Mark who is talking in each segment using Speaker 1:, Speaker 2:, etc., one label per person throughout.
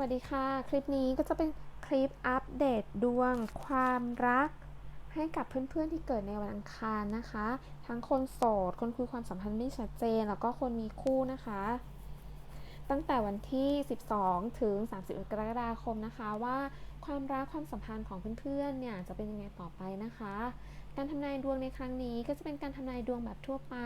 Speaker 1: วัสดีค่ะ คลิปนี้ก็จะเป็นคลิปอัปเดตดวงความรัก ให้กับเพื่อนๆที่เกิดในวันอังคารนะคะ ทั้งคนโสด คนคุยความสัมพันธ์ไม่ชัดเจน แล้วก็คนมีคู่นะคะ ตั้งแต่วันที่ 12 ถึง31กรกฎาคมนะคะว่าความรักความสัมพันธ์ของเพื่อนๆเนี่ยจะเป็นยังไงต่อไปนะคะ การทำนายดวงในครั้งนี้ก็จะเป็นการทำนายดวงแบบทั่วไป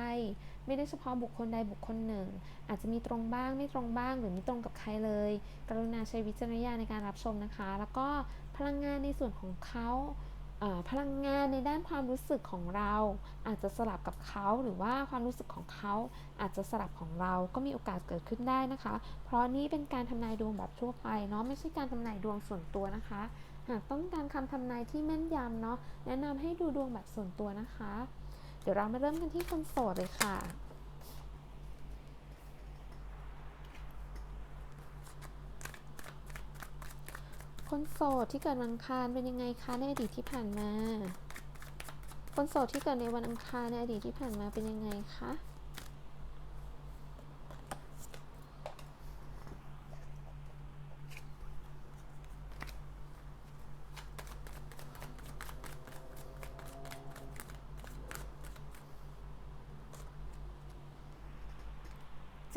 Speaker 1: ไม่ได้เฉพาะบุคคลใดบุคคลหนึ่ง อาจจะมีตรงบ้างไม่ตรงบ้าง หรือไม่ตรงกับใครเลย กรุณาใช้วิจารณญาณในการรับชมนะคะ แล้วก็พลังงานในส่วนของเขาพลังงานในด้านความรู้สึกของเรา อาจจะสลับกับเขาหรือว่าความรู้สึกของเขาอาจจะสลับของเราก็มีโอกาสเกิดขึ้นได้นะคะ เพราะนี่เป็นการทำนายดวงแบบทั่วไปเนาะไม่ใช่การทำนายดวงส่วนตัวนะคะ หากต้องการคำทำนายที่แม่นยำเนาะแนะนำให้ดูดวงแบบส่วนตัวนะคะ เดี๋ยวเรามาเริ่มกันที่คนโสดเลยค่ะคนโสดที่เกิดวันอังคารเป็นยังไงคะในอดีตที่ผ่านมา คนโสดที่เกิดในวันอังคารในอดีตที่ผ่านมาเป็นยังไงคะ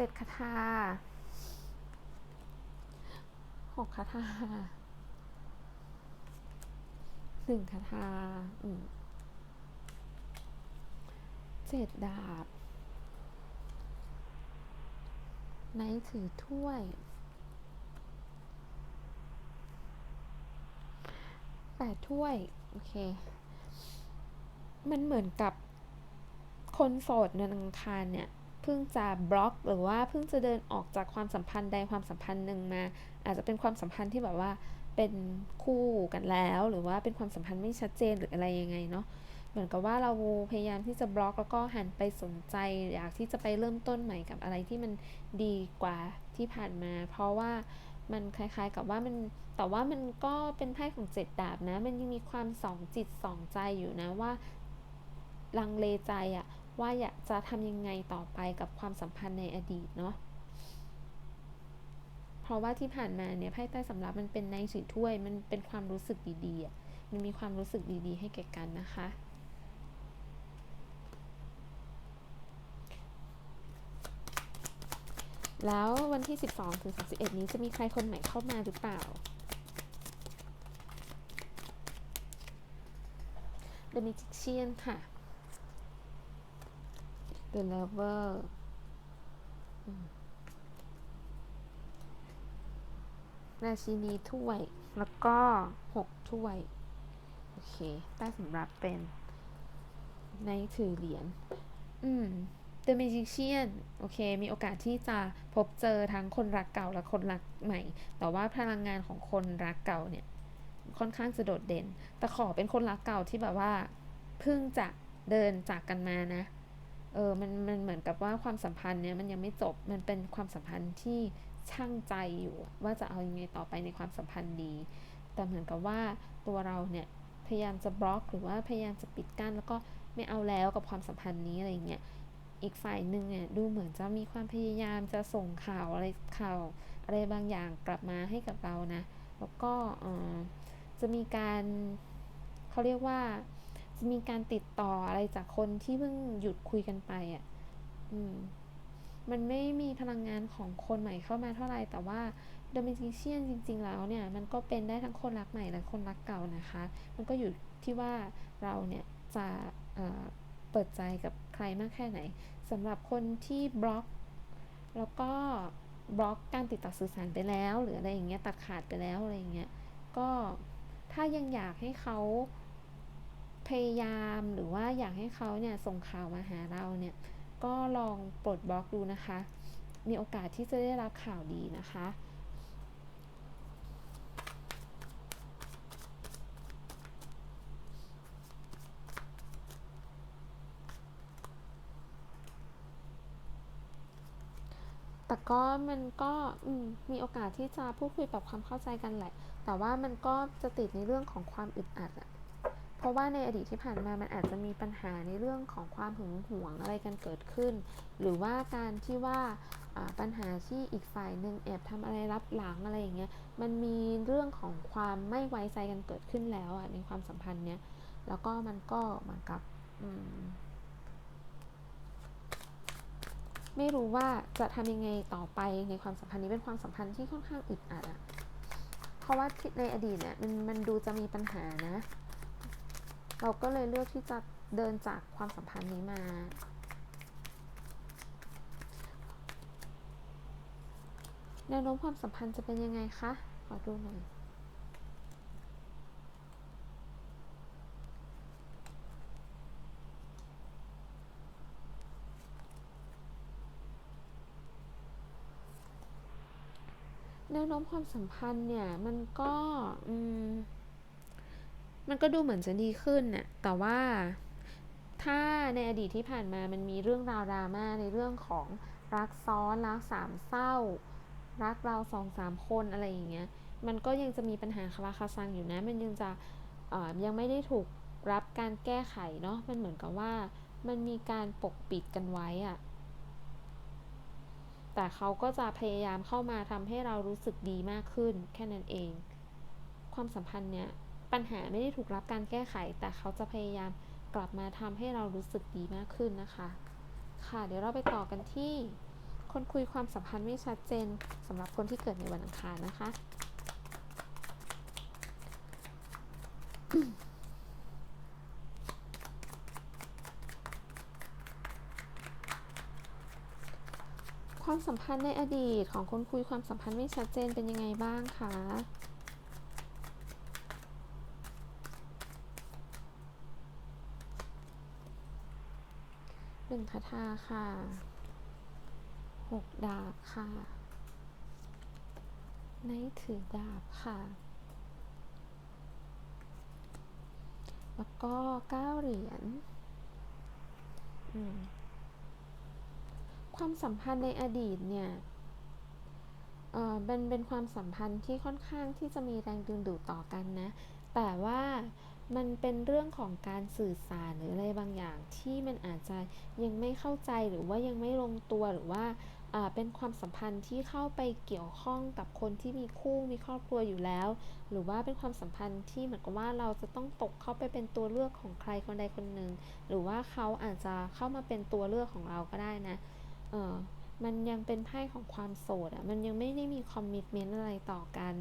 Speaker 1: จ็ดคาถาหกคาถาหนึ่งคาถาเจ็ดดาบไนถือถ้วยแปดถ้วย โอเค มันเหมือนกับคนโสดในอังคารเนี่ย เพิ่งจะบล็อกหรือว่าเพิ่งจะเดินออกจากความสัมพันธ์ใดความสัมพันธ์หนึ่งมา อาจจะเป็นความสัมพันธ์ที่แบบว่าเป็นคู่กันแล้ว หรือว่าเป็นความสัมพันธ์ไม่ชัดเจนหรืออะไรยังไงเนาะเหมือนกับว่าเราพยายามที่จะบล็อกแล้วก็หันไปสนใจ อยากที่จะไปเริ่มต้นใหม่กับอะไรที่มันดีกว่าที่ผ่านมา เพราะว่ามันคล้ายๆกับว่ามันแต่ว่ามันก็เป็นไพ่ของเจ็ดดาบนะ มันยังมีความสองจิตสองใจอยู่นะว่าลังเลใจอะ ว่าอยากจะทำยังไงต่อไปกับความสัมพันธ์ในอดีตเนาะเพราะว่าที่ผ่านมาเนี่ยไพ่ใต้สำรับมันเป็นในสีถ้วย มันเป็นความรู้สึกดีๆมันมีความรู้สึกดีๆ ให้แก่กันนะคะแล้ววันที่ 12 ถึง 31 นี้จะมีใครคนใหม่เข้ามาหรือเปล่า The Magician ค่ะ The Lover อืมราชินีถ้วย แล้วก็หกถ้วย โอเค ใต้สำรับเป็น ในถือเหรียญ อืม The Magician โอเค มีโอกาสที่จะพบเจอทั้งคนรักเก่าและคนรักใหม่ แต่ว่าพลังงานของคนรักเก่าเนี่ย ค่อนข้างจะโดดเด่น แต่ขอเป็นคนรักเก่าที่แบบว่า เพิ่งจะเดินจากกันมานะ เออมันมันเหมือนกับว่าความสัมพันธ์เนี่ยมันยังไม่จบมันเป็นความสัมพันธ์ที่ช่างใจอยู่ ว่าจะเอาอยังไงต่อไปในความสัมพันธ์ดี แต่เหมือนกับว่าตัวเราเนี่ยพยายามจะบล็อก หรือว่าพยายามจะปิดกั้นแล้วก็ไม่เอาแล้วกับความสัมพันธ์นี้อะไรเงี้ยอีกฝ่ายหนึ่งเนี่ยดูเหมือนจะมีความพยายามจะส่งข่าวอะไรข่าวอะไรบางอย่างกลับมาให้กับเรานะ แล้วก็จะมีการเขาเรียกว่า จะมีการติดต่ออะไรจากคนที่เพิ่งหยุดคุยกันไปอะอืมมันไม่มีพลังงานของคนใหม่เข้ามาเท่าไหร่แต่ว่า The Magician จริง ๆ แล้วเนี่ย มันก็เป็นได้ทั้งคนรักใหม่และคนรักเก่านะคะ มันก็อยู่ที่ว่าเราเนี่ยจะเเปิดใจกับใครมากแค่ไหนสำหรับคนที่บล็อก แล้วก็บล็อกการติดต่อสื่อสารไปแล้ว หรืออะไรอย่างเงี้ยตัดขาดไปแล้วอะไรอย่างเงี้ยก็ถ้ายังอยากให้เขา พยายามหรือว่าอยากให้เขาเนี่ยส่งข่าวมาหาเราเนี่ย ก็ลองปลดบล็อกดูนะคะ มีโอกาสที่จะได้รับข่าวดีนะคะแต่ก็มันก็มมีโอกาสที่จะพูดคุยปรับความเข้าใจกันแหละ แต่ว่ามันก็จะติดในเรื่องของความอึดอัดอะ เพราะว่าในอดีตที่ผ่านมามันอาจจะมีปัญหาในเรื่องของความหึงหวงอะไรกันเกิดขึ้น หรือว่าการที่ว่าปัญหาที่อีกฝ่ายหนึ่งแอบทำอะไรรับหลังอะไรอย่างเงี้ย มันมีเรื่องของความไม่ไว้ใจกันเกิดขึ้นแล้วอะในความสัมพันธ์เนี้ย แล้วก็มันก็เหมือนกับไม่รู้ว่าจะทำยังไงต่อไปในความสัมพันธ์นี้เป็นความสัมพันธ์ที่ค่อนข้างอึดอัดอะเพราะว่าในอดีตเนี่ยมันมันดูจะมีปัญหานะ เราก็เลยเลือกที่จะเดินจากความสัมพันธ์นี้มา แนวโน้มความสัมพันธ์จะเป็นยังไงคะ ขอดูหน่อยแนวโน้มความสัมพันธ์เนี่ย มันก็ อืม มันก็ดูเหมือนจะดีขึ้นน่ะ แต่ว่าถ้าในอดีตที่ผ่านมามันมีเรื่องราวดราม่าในเรื่องของรักซ้อนรักสามเศร้า รักเราสองสามคนอะไรอย่างเงี้ย มันก็ยังจะมีปัญหาคาราคาซังอยู่นะ มันยังจะยังไม่ได้ถูกรับการแก้ไขเนาะ มันเหมือนกับว่ามันมีการปกปิดกันไว้อะแต่เขาก็จะพยายามเข้ามาทำให้เรารู้สึกดีมากขึ้น แค่นั้นเอง ความสัมพันธ์เนี้ย ปัญหาไม่ได้ถูกรับการแก้ไข แต่เขาจะพยายามกลับมาทำให้เรารู้สึกดีมากขึ้นนะคะ ค่ะ เดี๋ยวเราไปต่อกันที่ คนคุยความสัมพันธ์ไม่ชัดเจนสำหรับคนที่เกิดในวันอังคารนะคะ ความสัมพันธ์ในอดีตของคนคุยความสัมพันธ์ไม่ชัดเจนเป็นยังไงบ้างคะ หนึ่งคาถาค่ะหกดาบค่ะไนถือดาบค่ะ แล้วก็เก้าเหรียญความสัมพันธ์ในอดีตเนี่ยเอ่อเป็นเป็นความสัมพันธ์ที่ค่อนข้างที่จะมีแรงดึงดูดต่อกันนะ แต่ว่า มันเป็นเรื่องของการสื่อสารหรืออะไรบางอย่างที่มันอาจจะยังไม่เข้าใจหรือว่ายังไม่ลงตัวหรือว่าเป็นความสัมพันธ์ที่เข้าไปเกี่ยวข้องกับคนที่มีคู่มีครอบครัวอยู่แล้ว หรือว่าเป็นความสัมพันธ์ที่เหมือนกับว่าเราจะต้องตกเข้าไปเป็นตัวเลือกของใครคนใดคนหนึ่ง หรือว่าเขาอาจจะเข้ามาเป็นตัวเลือกของเราก็ได้นะเออมันยังเป็นไพ่ของความโสดอะ่ะมันยังไม่ได้มีคอมมิชเมนต์อะไรต่อกัน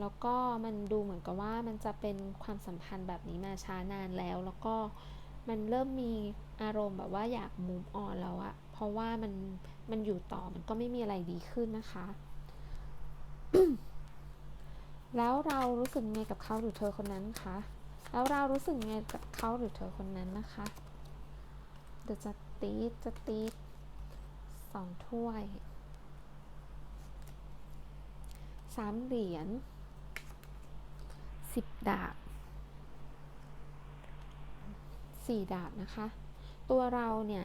Speaker 1: แล้วก็มันดูเหมือนกับว่ามันจะเป็นความสัมพันธ์แบบนี้มาช้านานแล้ว แล้วก็มันเริ่มมีอารมณ์แบบว่าอยากมูฟออนแล้วอะเพราะว่ามันมันอยู่ต่อมันก็ไม่มีอะไรดีขึ้นนะคะ แล้วเรารู้สึกไงกับเขาหรือเธอคนนั้นคะแล้วเรารู้สึกไงกับเขาหรือเธอคนนั้นนะคะเดี๋ยวจะตีดจะตีดสองถ้วยสามเหรียญ สิบดาบสี่ดาบนะคะ ตัวเราเนี่ย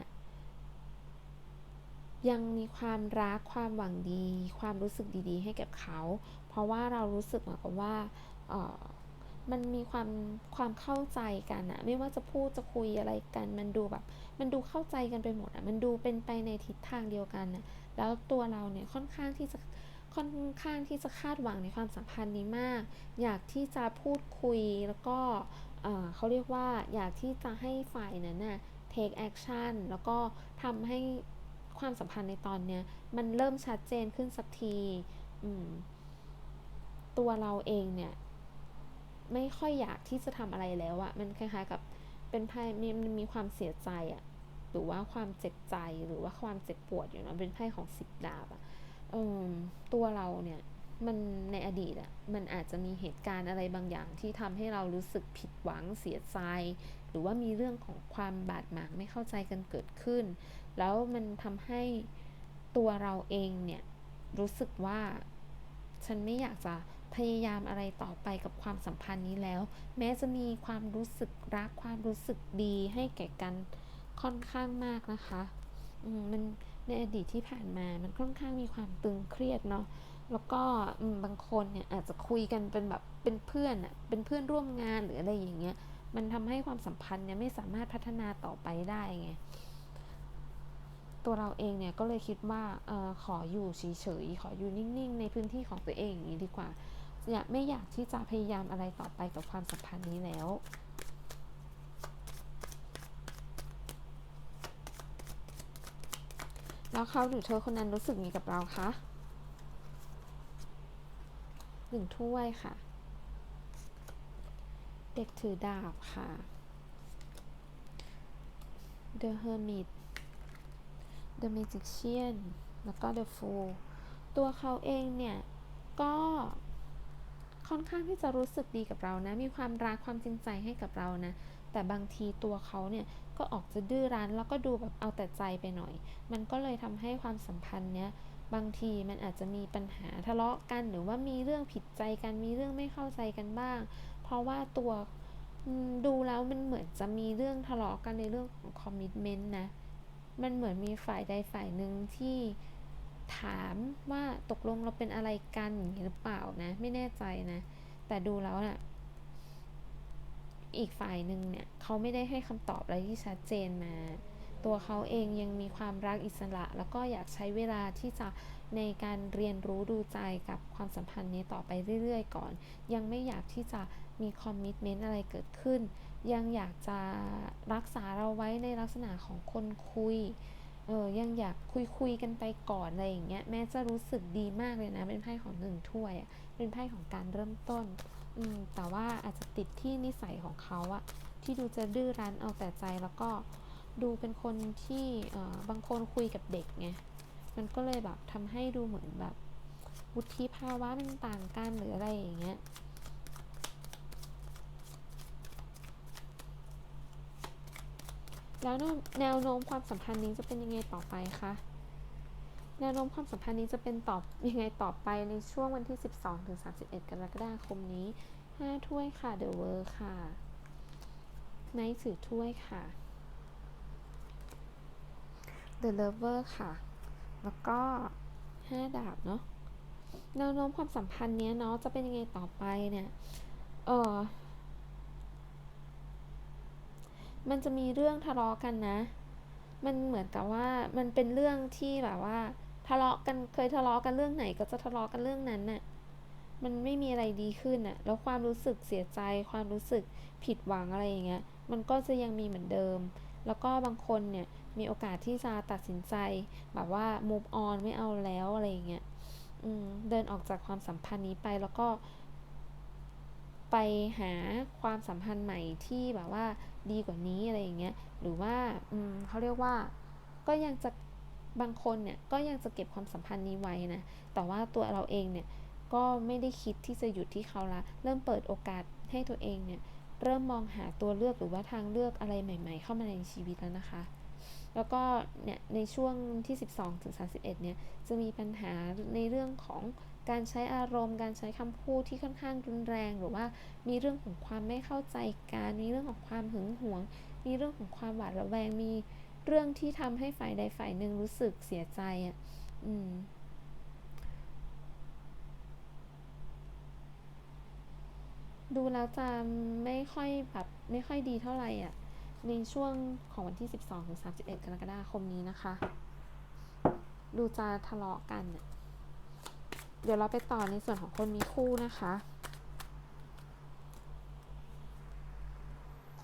Speaker 1: ยังมีความรักความหวังดี ความรู้สึกดีๆ ให้กับเขา เพราะว่าเรารู้สึกเหมือนกับว่าเออมันมีความความเข้าใจกันอะไม่ว่าจะพูดจะคุยอะไรกัน มันดูแบบ มันดูเข้าใจกันไปหมดอะมันดูเป็นไปในทิศทางเดียวกันอะแล้วตัวเราเนี่ยค่อนข้างที่จะ ค่อนข้างที่จะคาดหวังในความสัมพันธ์นี้มาก อยากที่จะพูดคุยแล้วก็เขาเรียกว่าอยากที่จะให้ฝ่ายนั้นน่ะ take action แล้วก็ทำให้ความสัมพันธ์ในตอนเนี้ยมันเริ่มชัดเจนขึ้นสักทีตัวเราเองเนี่ย ไม่ค่อยอยากที่จะทำอะไรแล้วอะมันคล้ายๆกับเป็นไพ่มีมันมีความเสียใจอะหรือว่าความเจ็บใจหรือว่าความเจ็บปวดอยู่นะเป็นไพ่ของสิบดาบอะ เออตัวเราเนี่ยมันในอดีตอะมันอาจจะมีเหตุการณ์อะไรบางอย่างที่ทำให้เรารู้สึกผิดหวังเสียใจ หรือว่ามีเรื่องของความบาดหมางไม่เข้าใจกันเกิดขึ้น แล้วมันทำให้ตัวเราเองเนี่ยรู้สึกว่าฉันไม่อยากจะพยายามอะไรต่อไปกับความสัมพันธ์นี้แล้ว แม้จะมีความรู้สึกรักความรู้สึกดีให้แก่กันค่อนข้างมากนะคะ มันในอดีตที่ผ่านมา มันค่อนข้างมีความตึงเครียดเนาะ แล้วก็บางคนเนี่ยอาจจะคุยกันเป็นแบบเป็นเพื่อนอะเป็นเพื่อนร่วมงานหรืออะไรอย่างเงี้ย มันทำให้ความสัมพันธ์เนี่ยไม่สามารถพัฒนาต่อไปได้ไง ตัวเราเองเนี่ยก็เลยคิดว่าออขออยู่เฉยๆ ขออยู่นิ่งๆ ในพื้นที่ของตัวเองอย่างนี้ดีกว่า อยากไม่อยากที่จะพยายามอะไรต่อไปกับความสัมพันธ์นี้แล้ว แล้วเขาหรือเธอคนนั้นรู้สึกมีกับเราคะหนึ่งถ้วยค่ะ เด็กถือดาบค่ะ The Hermit The Magician แล้วก็ The Fool ตัวเขาเองเนี่ย ก็ค่อนข้างที่จะรู้สึกดีกับเรานะ มีความรักความจริงใจให้กับเรานะ แต่บางทีตัวเขาเนี่ยก็ออกจะดื้อรั้นแล้วก็ดูแบบเอาแต่ใจไปหน่อย มันก็เลยทำให้ความสัมพันธ์เนี้ยบางทีมันอาจจะมีปัญหาทะเลาะกัน หรือว่ามีเรื่องผิดใจกันมีเรื่องไม่เข้าใจกันบ้าง เพราะว่าตัวดูแล้วมันเหมือนจะมีเรื่องทะเลาะกันในเรื่องของคอมมิชเมนต์นะ มันเหมือนมีฝ่ายใดฝ่ายหนึ่งที่ถามว่าตกลงเราเป็นอะไรกันอย่างนี้หรือเปล่านะ ไม่แน่ใจนะ แต่ดูแล้วนะ่ะ อีกฝ่ายหนึ่งเนี่ยเขาไม่ได้ให้คำตอบอะไรที่ชัดเจนมา ตัวเขาเองยังมีความรักอิสระ แล้วก็อยากใช้เวลาที่จะในการเรียนรู้ดูใจกับความสัมพันธ์นี้ต่อไปเรื่อยๆ ก่อน ยังไม่อยากที่จะมีคอมมิชเมนต์อะไรเกิดขึ้น ยังอยากจะรักษาเราไว้ในลักษณะของคนคุยเออยังอยากคุยคุยกันไปก่อนอะไรอย่างเงี้ยแม้จะรู้สึกดีมากเลยนะ เป็นไพ่ของหนึ่งถ้วยเป็นไพ่ของการเริ่มต้น อืมแต่ว่าอาจจะติดที่นิสัยของเขาอะที่ดูจะดื้อรั้นเอาแต่ใจแล้วก็ดูเป็นคนที่เออบางคนคุยกับเด็กไงมันก็เลยแบบทำให้ดูเหมือนแบบวุฒิภาวะมันต่างกันหรืออะไรอย่างเงี้ยแล้วแนวโน้มความสัมพันธ์นี้จะเป็นยังไงต่อไปคะ แนวโน้มความสัมพันธ์นี้จะเป็นตอบยังไงต่อไปในช่วงวันที่ 12ถึง31 กรกฎาคมนี้ 5 ถ้วยค่ะ The World ค่ะไนท์ถือถ้วยค่ะ The Lover ค่ะ แล้วก็ 5 ดาบเนาะแนวโน้มความสัมพันธ์เนี้ยเนาะจะเป็นยังไงต่อไปเนี่ยเออมันจะมีเรื่องทะเลาะกันนะ มันเหมือนกับว่ามันเป็นเรื่องที่แบบว่า ทะเลาะกันเคยทะเลาะกันเรื่องไหนก็จะทะเลาะกันเรื่องนั้นน่ะมันไม่มีอะไรดีขึ้นน่ะ แล้วความรู้สึกเสียใจ ความรู้สึกผิดหวังอะไรอย่างเงี้ย มันก็จะยังมีเหมือนเดิม แล้วก็บางคนเนี่ยมีโอกาสที่จะตัดสินใจ แบบว่า move on ไม่เอาแล้วอะไรอย่างเงี้ยเดินออกจากความสัมพันธ์นี้ไปแล้วก็ ไปหาความสัมพันธ์ใหม่ที่แบบว่าดีกว่านี้อะไรอย่างเงี้ย หรือว่าเขาเรียกว่าก็ยังจะ บางคนเนี่ยก็ยังจะเก็บความสัมพันธ์นี้ไว้นะ แต่ว่าตัวเราเองเนี่ยก็ไม่ได้คิดที่จะหยุดที่เขาละ เริ่มเปิดโอกาสให้ตัวเองเนี่ยเริ่มมองหาตัวเลือกหรือว่าทางเลือกอะไรใหม่ ๆ เข้ามาในชีวิตแล้วนะคะ แล้วก็เนี่ยในช่วงที่ 12ถึง31เนี่ยจะมีปัญหาในเรื่องของการใช้อารมณ์ การใช้คำพูดที่ค่อนข้างรุนแรง หรือว่ามีเรื่องของความไม่เข้าใจกันมีเรื่องของความหึงหวง มีเรื่องของความหวาดระแวงมี เรื่องที่ทำให้ฝ่ายใดฝ่ายหนึ่งรู้สึกเสียใจอะอืมดูแล้วจะไม่ค่อยแบบไม่ค่อยดีเท่าไหร่อะ ในช่วงของวันที่ 12ถึง31 กรกฎาคมนี้นะคะ ดูจะทะเลาะกันอะเดี๋ยวเราไปต่อในส่วนของคนมีคู่นะคะ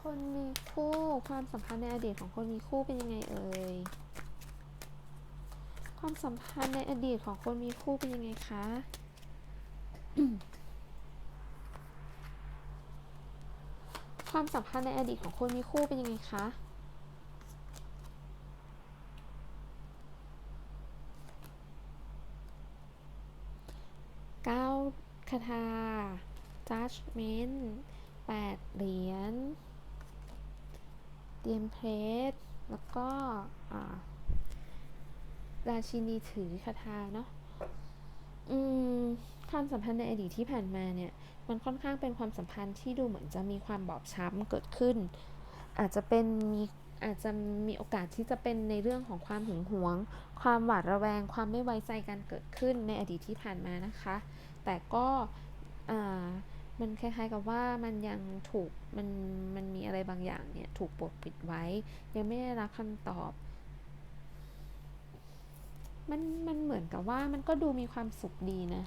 Speaker 1: คนมีคู่ความสัมพันธ์ในอดีตของคนมีคู่เป็นยังไงเอ่ย ความสัมพันธ์ในอดีตของคนมีคู่เป็นยังไงคะความสัมพันธ์ในอดีตของคนมีคู่เป็นยังไงคะ9คาถา judgment 8 เหรียญ เตรียมเพชรแล้วก็ราชินีถือคาถาเนาะอืมความสัมพันธ์ในอดีตที่ผ่านมาเนี่ย มันค่อนข้างเป็นความสัมพันธ์ที่ดูเหมือนจะมีความบอบช้ำเกิดขึ้น อาจจะเป็นมีอาจจะมีโอกาสที่จะเป็นในเรื่องของความหึงหวง ความหวาดระแวง ความไม่ไว้ใจกันเกิดขึ้นในอดีตที่ผ่านมานะคะ แต่ก็ มันคล้ายๆกับว่ามันยังถูกมันมันมีอะไรบางอย่างเนี่ยถูกปกปิดไว้ ยังไม่ได้รับคำตอบ มันมันเหมือนกับว่ามันก็ดูมีความสุขดีนะ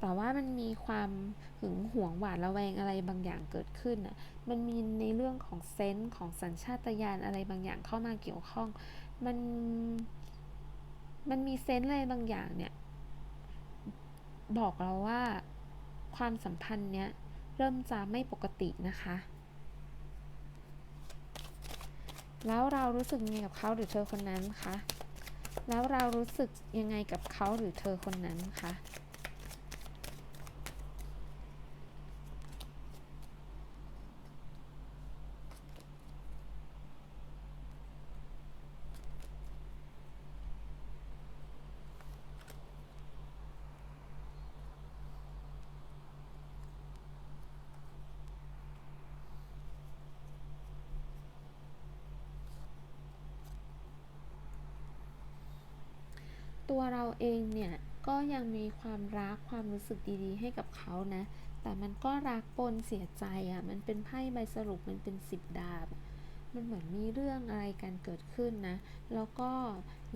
Speaker 1: แต่ว่ามันมีความหึงหวงหวาดระแวงอะไรบางอย่างเกิดขึ้นอะ มันมีในเรื่องของเซนส์ของสัญชาตญาณอะไรบางอย่างเข้ามาเกี่ยวข้อง มันมันมีเซนส์อะไรบางอย่างเนี่ย บอกเราว่าความสัมพันธ์เนี้ย เริ่มจะไม่ปกตินะคะ แล้วเรารู้สึกยังไงกับเขาหรือเธอคนนั้นคะ แล้วเรารู้สึกยังไงกับเขาหรือเธอคนนั้นคะ ตัวเราเองเนี่ยก็ยังมีความรักความรู้สึกดีๆ ให้กับเขานะ แต่มันก็รักปนเสียใจอะ่ะ มันเป็นไพ่ใบสรุปมันเป็นสิบดาบ มันเหมือนมีเรื่องอะไรกันเกิดขึ้นนะ แล้วก็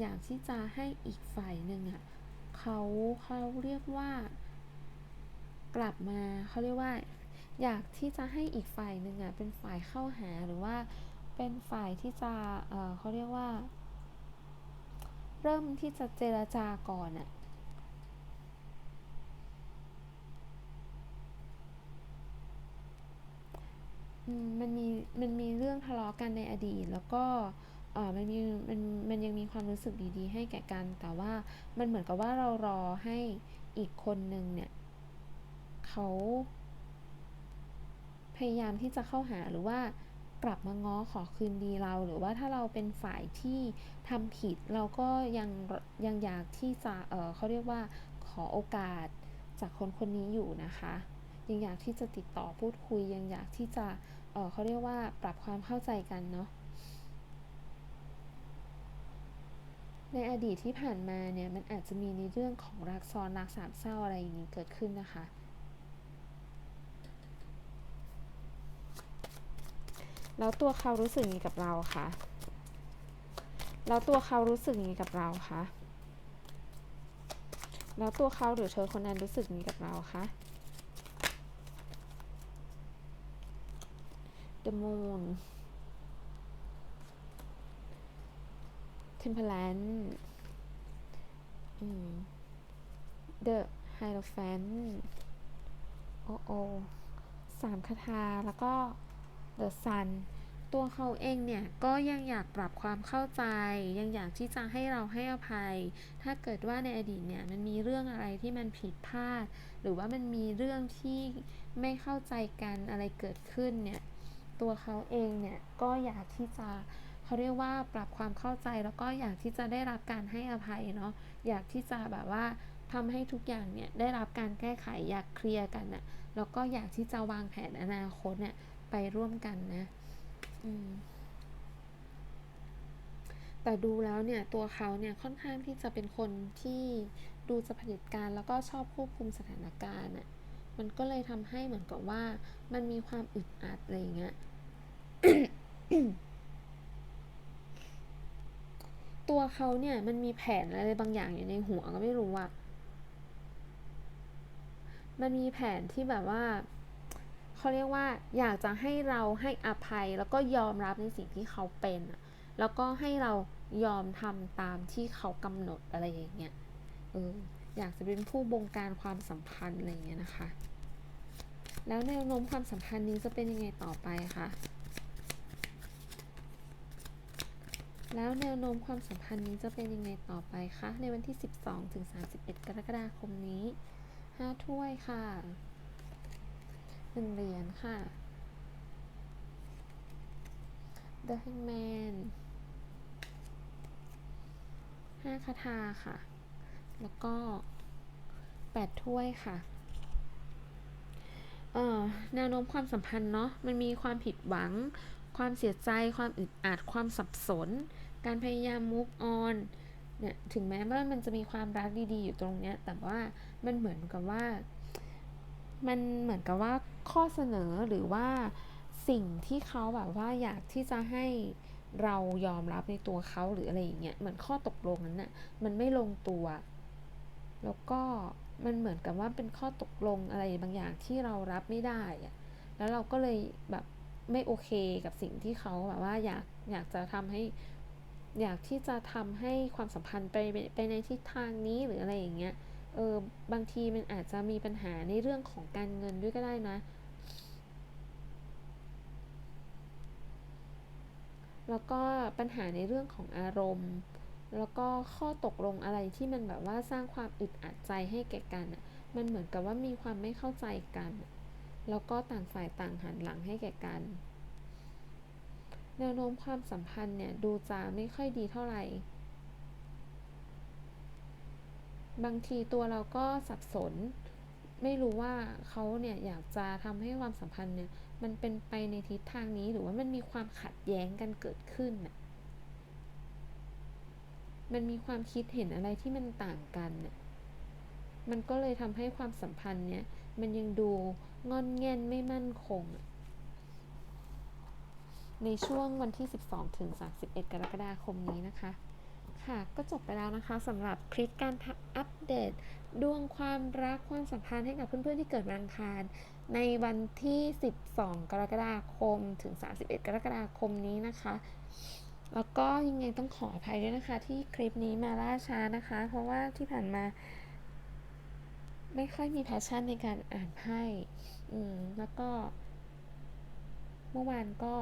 Speaker 1: อยากที่จะให้อีกฝ่ายหนึ่งอะ่ะเขาเขาเรียกว่า กลับมาเขาเรียกว่า อยากที่จะให้อีกฝ่ายหนึ่งอะเป็นฝ่ายเข้าหาหรือว่าเป็นฝ่ายที่จะเออเขาเรียกว่า เริ่มที่จะเจรจาก่อนอะมันมีมันมีเรื่องทะเลาะกันในอดีต แล้วก็มันมีมันมันยังมีความรู้สึกดีๆ ให้แก่กัน แต่ว่ามันเหมือนกับว่าเรารอให้อีกคนนึงเนี่ยเขาพยายามที่จะเข้าหาหรือว่า กลับมาง้อขอคืนดีเรา หรือว่าถ้าเราเป็นฝ่ายที่ทำผิด เราก็ยังยังอยากที่จะเเขาเรียกว่าขอโอกาสจากคนคนนี้อยู่นะคะ ยังอยากที่จะติดต่อพูดคุย ยังอยากที่จะเเขาเรียกว่าปรับความเข้าใจกันเนาะในอดีตที่ผ่านมาเนี่ยมันอาจจะมีในเรื่องของรักซ้อนรักสามเศร้าอะไรอย่างนี้เกิดขึ้นนะคะ แล้วตัวเขารู้สึกยังไงกับเราคะแล้วตัวเขารู้สึกยังไงกับเราคะแล้วตัวเขาหรือเธอคนนั้นรู้สึกยังไงกับเราคะ The Moon Temperance อืม The Hierophant โอ้โอสามคาถาแล้วก็ The Sun ตัวเขาเองเนี่ยก็ยังอยากปรับความเข้าใจ ยังอยากที่จะให้เราให้อภัย ถ้าเกิดว่าในอดีตเนี่ยมันมีเรื่องอะไรที่มันผิดพลาด หรือว่ามันมีเรื่องที่ไม่เข้าใจกันอะไรเกิดขึ้นเนี่ยตัวเขาเองเนี่ยก็อยากที่จะเขาเรียกว่าปรับความเข้าใจแล้วก็อยากที่จะได้รับการให้อภัยเนาะอยากที่จะแบบว่าทำให้ทุกอย่างเนี่ยได้รับการแก้ไขอยากเคลียร์กันอะแล้วก็อยากที่จะวางแผนอนาคตเนี่ย ไปร่วมกันนะแต่ดูแล้วเนี่ยตัวเขาเนี่ยค่อนข้างที่จะเป็นคนที่ดูจะผลิตการแล้วก็ชอบควบคุมสถานการณ์อะมันก็เลยทำให้เหมือนกับว่า มันมีความอึดอัดอะไรเงี้ยตัวเขาเนี่ยมันมีแผนอะไรบางอย่างอยู่ในหัวก็ไม่รู้อะมันมีแผนที่แบบว่า เขาเรียกว่าอยากจะให้เราให้อภัยแล้วก็ยอมรับในสิ่งที่เขาเป็นแล้วก็ให้เรายอมทำตามที่เขากำหนดอะไรอย่างเงี้ยเอออยากจะเป็นผู้บงการความสัมพันธ์อะไรเงี้ยนะคะ แล้วแนวโน้มความสัมพันธ์นี้จะเป็นยังไงต่อไปคะแล้วแนวโน้มความสัมพันธ์นี้จะเป็นยังไงต่อไปคะในวันที่ 12ถึง31 กรกฎาคมนี้ 5 ถ้วยค่ะ หนึ่งเหรียญค่ะ The Hangman ห้าคาถาค่ะ แล้วก็แปดถ้วยค่ะเอ่อแนวโน้มความสัมพันธ์เนาะมันมีความผิดหวัง ความเสียใจ ความอึดอัด ความสับสน การพยายาม move on เนี่ยถึงแม้ว่ามันจะมีความรักดีๆอยู่ตรงเนี้ย แต่ว่ามันเหมือนกับว่า มันเหมือนกับว่า ข้อเสนอหรือว่าสิ่งที่เขาแบบว่าอยากที่จะให้เรายอมรับในตัวเขาหรืออะไรอย่างเงี้ยเหมือนข้อตกลงนั้นน่ะมันไม่ลงตัว แล้วก็มันเหมือนกับว่าเป็นข้อตกลงอะไรบางอย่างที่เรารับไม่ได้อะแล้วเราก็เลยแบบไม่โอเคกับสิ่งที่เขาแบบว่าอยากอยากจะทำให้ อยากที่จะทำให้ความสัมพันธ์ไปไปในทิศทางนี้หรืออะไรอย่างเงี้ยเออบางทีมันอาจจะมีปัญหาในเรื่องของการเงินด้วยก็ได้นะ แล้วก็ปัญหาในเรื่องของอารมณ์ แล้วก็ข้อตกลงอะไรที่มันแบบว่าสร้างความอึดอัดใจให้แก่กันน่ะมันเหมือนกับว่ามีความไม่เข้าใจกัน แล้วก็ต่างฝ่ายต่างหันหลังให้แก่กัน แนวโน้มความสัมพันธ์เนี่ยดูจะไม่ค่อยดีเท่าไหร่ บางทีตัวเราก็สับสน ไม่รู้ว่าเขาเนี่ยอยากจะทำให้ความสัมพันธ์เนี่ย มันเป็นไปในทิศทางนี้หรือว่ามันมีความขัดแย้งกันเกิดขึ้นน่ะมันมีความคิดเห็นอะไรที่มันต่างกันน่ะมันก็เลยทำให้ความสัมพันธ์เนี่ยมันยังดูงอนแงนไม่มั่นคง ในช่วงวันที่ 12 ถึง 31 กรกฎาคมนี้นะคะ ค่ะก็จบไปแล้วนะคะสำหรับคลิปการอัปเดต ดวงความรักความสัมพันธ์ให้กับเพื่อนๆที่เกิดวันอังคาร ในวันที่ 12 กรกฎาคมถึง 31 กรกฎาคมนี้นะคะ แล้วก็ยังไงต้องขออภัยด้วยนะคะ ที่คลิปนี้มาล่าช้านะคะ เพราะว่าที่ผ่านมา ไม่ค่อยมีแพชชั่นในการอ่านไพ่อืมแล้วก็ เมื่อวานก็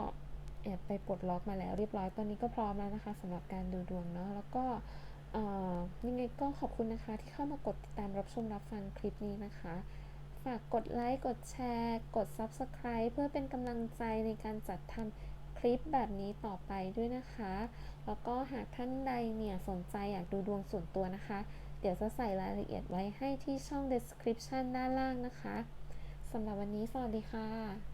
Speaker 1: แอบไปปลดล็อกมาแล้วเรียบร้อยตอนนี้ก็พร้อมแล้วนะคะสำหรับการดูดวงเนาะแล้วก็ ยังไงก็ขอบคุณนะคะที่เข้ามากดติดตามรับชมรับฟังคลิปนี้นะคะ ฝากกดไลค์ กดแชร์ กด Subscribe เพื่อเป็นกำลังใจในการจัดทำคลิปแบบนี้ต่อไปด้วยนะคะ แล้วก็หากท่านใดเนี่ยสนใจอยากดูดวงส่วนตัวนะคะ เดี๋ยวจะใส่รายละเอียดไว้ให้ที่ช่อง description ด้านล่างนะคะสำหรับวันนี้สวัสดีค่ะ